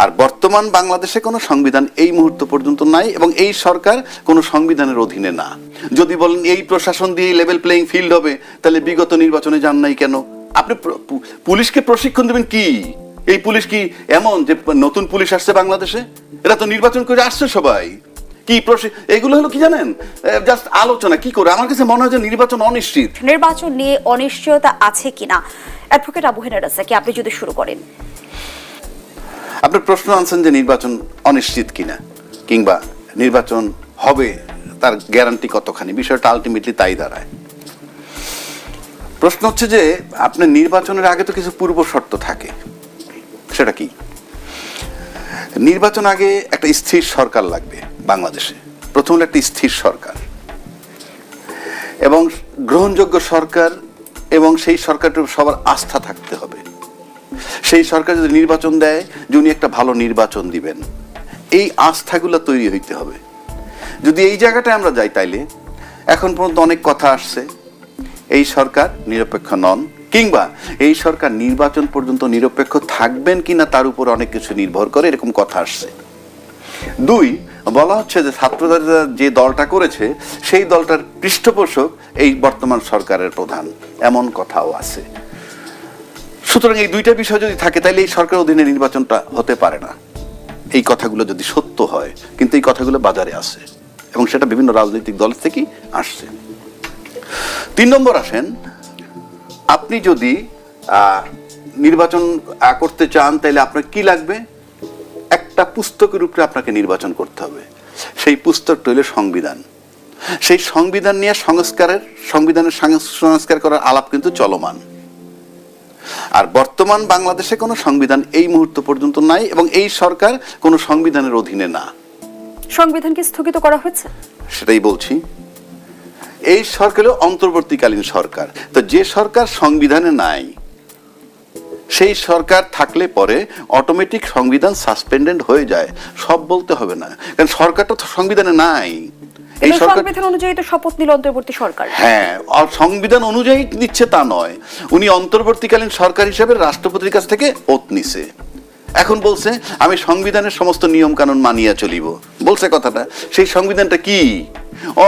আর বর্তমান বাংলাদেশে কোনো সংবিধান এই মুহূর্ত পর্যন্ত নাই এবং এই সরকার কোনো সংবিধানের অধীনে না। যদি বলেন এই প্রশাসন দিয়ে লেভেল প্লেইং ফিল্ড হবে, তাহলে বিগত নির্বাচনে যান নাই কেন? আপনি পুলিশকে প্রশিক্ষণ দেবেন কি? এই পুলিশ কি এমন যে নতুন পুলিশ আসছে বাংলাদেশে? এরা তো নির্বাচন করে আসছে সবাই। কি এগুলো হলো কি জানেন? জাস্ট আলোচনা, কি করে? আমার কাছে মনে হয় যে নির্বাচন অনিশ্চিত। নির্বাচন নিয়ে অনিশ্চয়তা আছে কিনা? অ্যাডভোকেট আবু হেনা কি আপনি যদি শুরু করেন? আপনি প্রশ্ন আনছেন যে নির্বাচন অনিশ্চিত কিনা, কিংবা নির্বাচন হবে, তার গ্যারান্টি কতখানি? বিষয়টা আলটিমেটলি তাই দাঁড়ায়। প্রশ্ন হচ্ছে যে, আপনার নির্বাচনের আগে তো কিছু পূর্ব শর্ত থাকে। সেটা কি? নির্বাচন আগে একটা স্থির সরকার লাগবে বাংলাদেশে। প্রথম হলো একটা স্থির সরকার। এবং গ্রহণযোগ্য সরকার এবং সেই সরকারটার সবার আস্থা থাকতে হবে। সেই সরকার যদি নির্বাচন দেয়, যে উনি একটা ভালো নির্বাচন দিবেন, এই আস্থাগুলো তৈরি হইতে হবে। যদি এই জায়গাটায় আমরা যাই তাইলে, এখন পর্যন্ত অনেক কথা আসছে, এই সরকার নিরপেক্ষ নন, কিংবা এই সরকার নির্বাচন পর্যন্ত নিরপেক্ষ থাকবেন কিনা তার উপর অনেক কিছু নির্ভর করে, এরকম কথা আসছে। দুই, বলা হচ্ছে যে ছাত্ররা যে দলটা করেছে, সেই দলটার পৃষ্ঠপোষক এই বর্তমান সরকারের প্রধান, এমন কথাও আছে। সুতরাং এই দুইটা বিষয় যদি থাকে তাহলে এই সরকার অধীনে নির্বাচনটা হতে পারে না। এই কথাগুলো যদি সত্য হয়, কিন্তু এই কথাগুলো বাজারে আসে এবং সেটা বিভিন্ন রাজনৈতিক দল থেকেই আসছে। তিন নম্বর আসেন, আপনি যদি নির্বাচন করতে চান তাহলে আপনার কি লাগবে? একটা পুস্তকের উপরে আপনাকে নির্বাচন করতে হবে। সেই পুস্তকটা হলো সংবিধান। সেই সংবিধান নিয়ে সংস্কারের, সংবিধানের সংস্কার করার আলাপ কিন্তু চলমান। আর বর্তমান বাংলাদেশে কোনো সংবিধান এই মুহূর্ত পর্যন্ত নাই এবং এই সরকার কোনো সংবিধানের অধীনে না। সংবিধানকে স্থগিত করা হয়েছে? সেটাই বলছি। এই সরকার হলো অন্তর্বর্তীকালীন সরকার। তো যে সরকার সংবিধানে নাই সেই সরকার থাকলে পরে অটোমেটিক সংবিধান সাসপেন্ডেড হয়ে যায়। সব বলতে হবে না। কারণ সরকারটা তো সংবিধানে নাই। এই সরকার সংবিধান অনুযায়ী তো শপথ নিল অন্তর্বর্তী সরকার। হ্যাঁ আর সংবিধান অনুযায়ী দিচ্ছে তা নয়। উনি অন্তর্বর্তীকালীন সরকার হিসেবে রাষ্ট্রপতির কাছ থেকে ওত নিছে। এখন বলছে আমি সংবিধানের সমস্ত নিয়ম কানুন মানিয়া চলিব। বলছে কথাটা। সেই সংবিধানটা কি?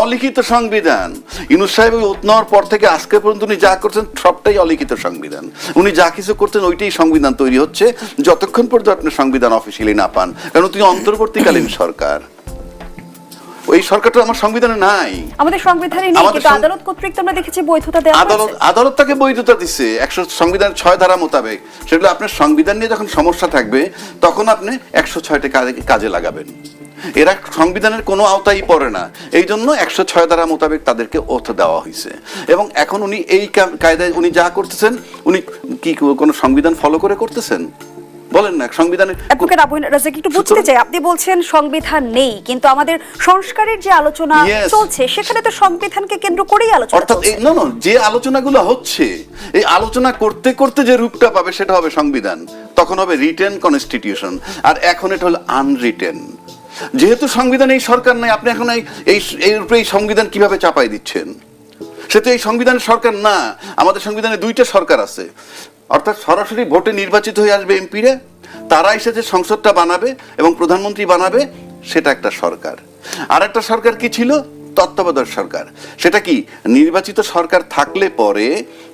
অলিখিত সংবিধান। ইনুস সাহেব ওই ওত নেওয়ার পর থেকে আজকে পর্যন্ত উনি যা করছেন সবটাই অলিখিত সংবিধান। উনি যা কিছু করছেন ওইটাই সংবিধান তৈরি হচ্ছে। যতক্ষণ পর্যন্ত আপনি সংবিধান অফিসিয়ালি না পান কারণ তিনি অন্তর্বর্তীকালীন সরকার। ওই সরকারটা আমার সংবিধানে নাই। আমাদের সংবিধানে নেই কিন্তু আদালত কর্তৃক তো আমরা দেখেছি বৈধতা দেওয়া আদালত আদালত তাকে বৈধতা দিচ্ছে একশো সংবিধান ছয় ধারা মোতাবেক। সেগুলো আপনার সংবিধান নিয়ে যখন সমস্যা থাকবে তখন আপনি একশো ছয়টি কাজে- লাগাবেন। এরা সংবিধানের কোনো আওতায় পড়ে না। এই জন্য একশো ছয় ধারা মোতাবেক তাদেরকে ওথ দেওয়া হয়েছে। এবং এখন উনি এই কায়দায় উনি যা করতেছেন উনি কি কোনো সংবিধান ফলো করে করতেছেন? বলেন না হেনা রাজাকি একটু বুঝতে চাই আপনি বলছেন সংবিধান নেই কিন্তু আমাদের সংস্কারের যে আলোচনা চলছে সেখানে তো সংবিধানকে কেন্দ্র করেই আলোচনা অর্থাৎ এই না না যে আলোচনাগুলো হচ্ছে এই আলোচনা করতে করতে যে রূপটা পাবে সেটা হবে সংবিধান তখন হবে রিটেন কনস্টিটিউশন আর এখন এটা হলো আনরিটেন যেহেতু সংবিধান এই সরকার নাই আপনি এখন এই এই সংবিধান কীভাবে চাপাই দিচ্ছেন? সে তো এই সংবিধানের সরকার না, আমাদের সংবিধানে দুইটা সরকার আছে। অর্থাৎ সরাসরি ভোটে নির্বাচিত হয়ে আসবে এমপিরা, তারা এসে যে সংসদটা বানাবে এবং প্রধানমন্ত্রী বানাবে, সেটা একটা সরকার। আর একটা সরকার কি ছিল? তত্ত্বাবধায়ক সরকার। সেটা কি নির্বাচিত সরকার থাকলে পরে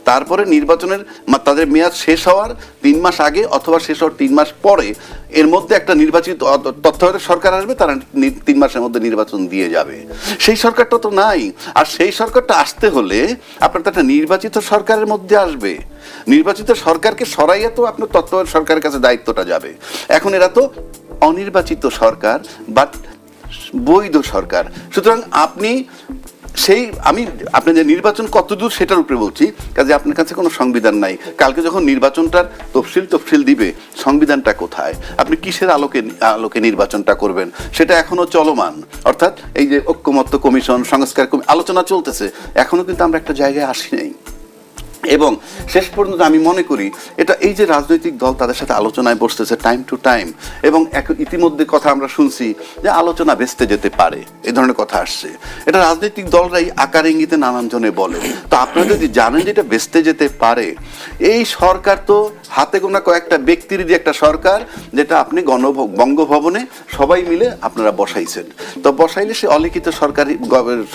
তারপরে নির্বাচনের তাদের মেয়াদ শেষ হওয়ার তিন মাস আগে অথবা শেষ হওয়ার তিন মাস পরে এর মধ্যে একটা নির্বাচিত তত্ত্বাবধায়ক সরকার আসবে, তারা তিন মাসের মধ্যে নির্বাচন দিয়ে যাবে। সেই সরকারটা তো নাই। আর সেই সরকারটা আসতে হলে আপনার তো একটা নির্বাচিত সরকারের মধ্যে আসবে। নির্বাচিত সরকারকে সরাইয়া তো আপনার তত্ত্বাবধায়ক সরকারের কাছে দায়িত্বটা যাবে। এখন এরা তো অনির্বাচিত সরকার বাট বৈধ সরকার। সুতরাং আপনি সেই, আমি আপনি যে নির্বাচন কতদূর সেটার উপরে বলছি, কাজে আপনার কাছে কোনো সংবিধান নাই। কালকে যখন নির্বাচনটার তফসিল তফসিল দিবে, সংবিধানটা কোথায়? আপনি কিসের আলোকে আলোকে নির্বাচনটা করবেন? সেটা এখনও চলমান। অর্থাৎ এই যে ঐক্যমত্য কমিশন, সংস্কার আলোচনা চলতেছে। এখনও কিন্তু আমরা একটা জায়গায় আসি নাই। এবং শেষ পর্যন্ত আমি মনে করি এটা এই যে রাজনৈতিক দল তাদের সাথে আলোচনায় বসতেছে টাইম টু টাইম এবং ইতিমধ্যে কথা আমরা শুনছি যে আলোচনা ভেস্তে যেতে পারে এই ধরনের কথা আসছে। এটা রাজনৈতিক দলরাই আকার ইঙ্গিতে নানান জনে বলে। তো আপনারা যদি জানেন যে এটা ভেস্তে যেতে পারে, এই সরকার তো হাতে গোনা কয়েকটা ব্যক্তির যে একটা সরকার, যেটা আপনি গণ বঙ্গভবনে সবাই মিলে আপনারা বসাইছেন। তো বসাইলে সে অলিখিত সরকারি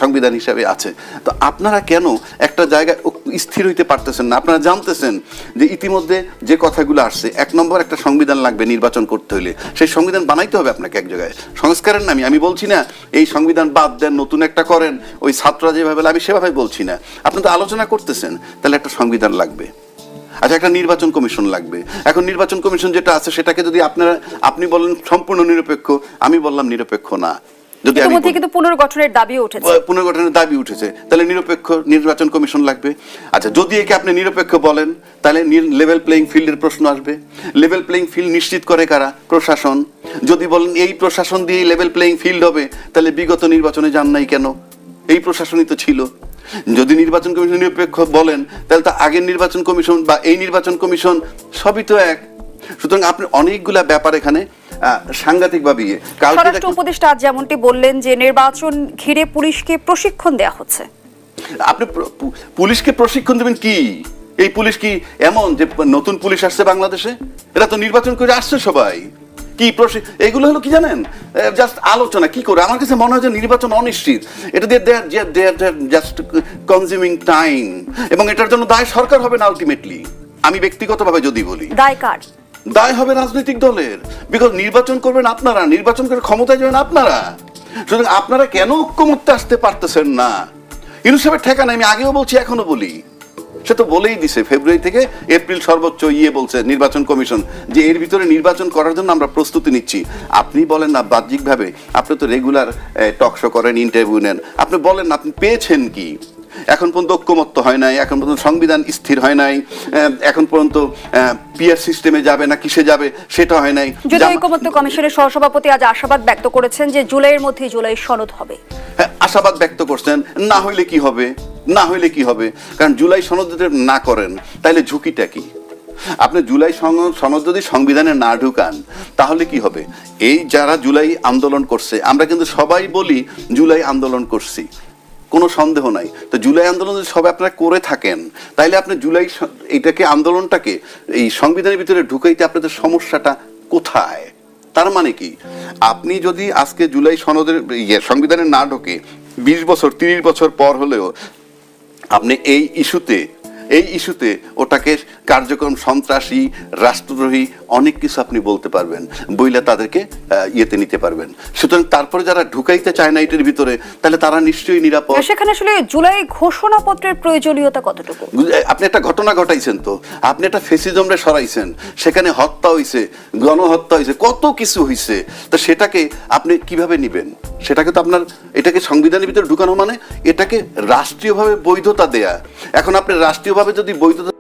সংবিধান হিসাবে আছে। তো আপনারা কেন একটা জায়গায় স্থির হইতে পারতেছেন না। আপনারা জানতেছেন যে ইতিমধ্যে যে কথাগুলো আসছে, এক নম্বর একটা সংবিধান লাগবে নির্বাচন করতে হলে সেই সংবিধান বানাইতে হবে আপনাকে এক জায়গায়। সংস্কারের নামে, আমি বলছি না, এই সংবিধান বাদ দেন, নতুন একটা করেন, ওই ছাত্ররা যেভাবে আমি সেভাবে বলছি না। আপনি তো আলোচনা করতেছেন, তাহলে একটা সংবিধান লাগবে। আচ্ছা একটা নির্বাচন কমিশন লাগবে। এখন নির্বাচন কমিশন যেটা আছে, সেটাকে যদি আপনারা, আপনি বলেন সম্পূর্ণ নিরপেক্ষ, আমি বললাম নিরপেক্ষ না। যদি আমি কিন্তু পুনর্গঠনের দাবিও উঠেছে। পুনর্গঠনের দাবি উঠেছে। তাহলে নিরপেক্ষ নির্বাচন কমিশন লাগবে। আচ্ছা যদি একে আপনি নিরপেক্ষ বলেন তাহলে লেভেল প্লেইং ফিল্ডের প্রশ্ন আসবে। লেভেল প্লেইং ফিল্ড নিশ্চিত করে কারা? প্রশাসন। যদি বলেন এই প্রশাসন দিয়ে লেভেল প্লেইং ফিল্ড হবে তাহলে বিগত নির্বাচনে যান নাই কেন? এই প্রশাসনই তো ছিল। যদি নির্বাচন কমিশন নিরপেক্ষ বলেন তাহলে তো আগের নির্বাচন কমিশন বা এই নির্বাচন কমিশন সবই তো এক। সুতরাং আপনি অনেকগুলা ব্যাপার এখানে সাংঘাতিক ভাবে কালকে স্বরাষ্ট্র উপদেষ্টা আজ যেমনটি বললেন যে নির্বাচন ঘিরে পুলিশকে প্রশিক্ষণ দেওয়া হচ্ছে। আপনি পুলিশকে প্রশিক্ষণ দেবেন কি? এই পুলিশ কি এমন যে নতুন পুলিশ আসছে বাংলাদেশে? এরা তো নির্বাচন করে আসছে সবাই। কি এগুলো হলো কি জানেন? জাস্ট আলোচনা কি করে? আমার কাছে মনে হয় যে নির্বাচন অনিশ্চিত। এটা দিয়ে জাস্ট কনজিউমিং টাইম এবং এটার জন্য দায় সরকার হবে না আলটিমেটলি আমি ব্যক্তিগতভাবে যদি বলি। দায় কার? দায় হবে রাজনৈতিক দলের। বিকজ নির্বাচন করবেন আপনারা, নির্বাচন করে ক্ষমতায় যাবেন আপনারা। সুতরাং আপনারা কেন ঐক্যমত্যে আসতে পারতেছেন না? ইউনুস সাহেবের ঠেকা আমি আগেও বলছি এখনও বলি। সে তো বলেই দিছে ফেব্রুয়ারি থেকে এপ্রিল সর্বোচ্চ ইয়ে বলছে, নির্বাচন কমিশন, যে এর ভিতরে নির্বাচন করার জন্য আমরা প্রস্তুতি নিচ্ছি। আপনি বলেন না বাহ্যিকভাবে, আপনি তো রেগুলার টকশো করেন ইন্টারভিউ নেন। আপনি বলেন না, আপনি পেয়েছেন কি? এখন পর্যন্ত ঐক্যমত্য হয় নাই এখন পর্যন্ত সংবিধান স্থির হয় নাই এখন পর্যন্ত পিয়ার সিস্টেমে যাবে না কিসে যাবে সেটা হয় নাই। যদি ঐকমত্য কমিশনের সহসভাপতি আজ আশাবাদ ব্যক্ত করেছেন যে জুলাইয়ের মধ্যে জুলাই সনদ হবে। হ্যাঁ, আশাবাদ ব্যক্ত করছেন না হইলে কি হবে? না হইলে কি হবে? কারণ জুলাই সনদ যদি না করেন তাহলে ঝুঁকিটা কি? আপনি জুলাই সনদ- সনদ যদি সংবিধানে না ঢুকান তাহলে কি হবে? এই যারা জুলাই আন্দোলন করছে আমরা কিন্তু সবাই বলি জুলাই আন্দোলন করছি। কোনো সন্দেহ নাই। তো জুলাই আন্দোলন যদি সবাই আপনারা করে থাকেন তাহলে আপনি জুলাই এটাকে আন্দোলনটাকে এই সংবিধানের ভিতরে ঢুকাইতে আপনাদের সমস্যাটা কোথায়? তার মানে কি? আপনি যদি আজকে জুলাই সনদের ইয়ে সংবিধানে না ঢোকে, বিশ বছর, তিরিশ বছর পর হলেও আপনি এই ইস্যুতে এই ইস্যুতে ওটাকে কার্যক্রম সন্ত্রাসী রাষ্ট্রদ্রোহী অনেক কিছু আপনি বলতে পারবেন বইলে তাদেরকে ইয়েতে নিতে পারবেন। সুতরাং তারপরে যারা ঢুকাইতে চায় না এটার ভিতরে তাহলে তারা নিশ্চয়ই নিরাপদ। সেখানে আসলে জুলাই ঘোষণাপত্রের প্রয়োজনীয়তা কতটুকু? আপনি একটা ঘটনা ঘটাইছেন তো। আপনি একটা ফেসিজমরে সরাইছেন সেখানে হত্যা হইছে গণহত্যা হয়েছে কত কিছু হইছে তো সেটাকে আপনি কীভাবে নিবেন? সেটাকে তো আপনার, এটাকে সংবিধানের ভিতরে ঢুকানো মানে এটাকে রাষ্ট্রীয়ভাবে বৈধতা দেয়া। এখন আপনি রাষ্ট্রীয়ভাবে যদি বৈধতা